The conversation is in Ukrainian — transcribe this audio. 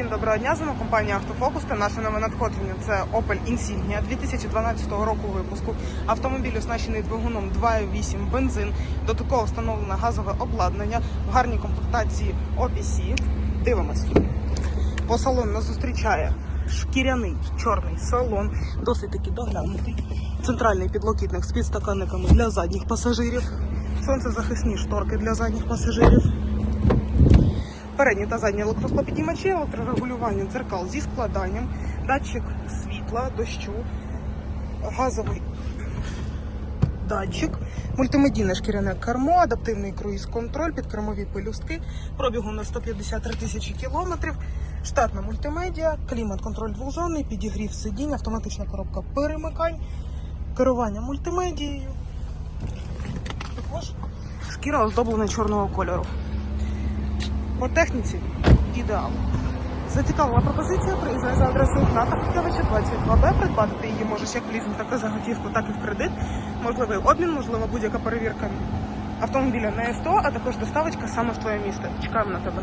Всім доброго дня, з вами компанія Автофокус та наше нове надходження. Це Opel Insignia 2012 року випуску. Автомобіль оснащений двигуном 2.8 бензин, додатково встановлене газове обладнання в гарній комплектації OPC. Дивимось. По салону нас зустрічає шкіряний чорний салон, досить таки доглянутий. Центральний підлокітник з підстаканниками для задніх пасажирів. Сонцезахисні шторки для задніх пасажирів. Передні та задні електросклопідіймачі, електрорегулювання дзеркал зі складанням, датчик світла, дощу, газовий датчик, мультимедійне шкіряне кермо, адаптивний круїз-контроль, підкермові пелюстки, пробігу на 153 тисячі кілометрів, штатна мультимедіа, клімат-контроль двохзонний, підігрів сидінь, автоматична коробка перемикань, керування мультимедією. Також шкіра оздоблена чорного кольору. По техніці ідеал. Зацікавила пропозиція, приїжджай за адресою Гната Хуткевича 22Б. Придбати ти її можеш як в лізинг, так і за готівку, так і в кредит. Можливий обмін, можлива будь-яка перевірка автомобіля на СТО, а також доставочка саме в твоє місто. Чекаємо на тебе.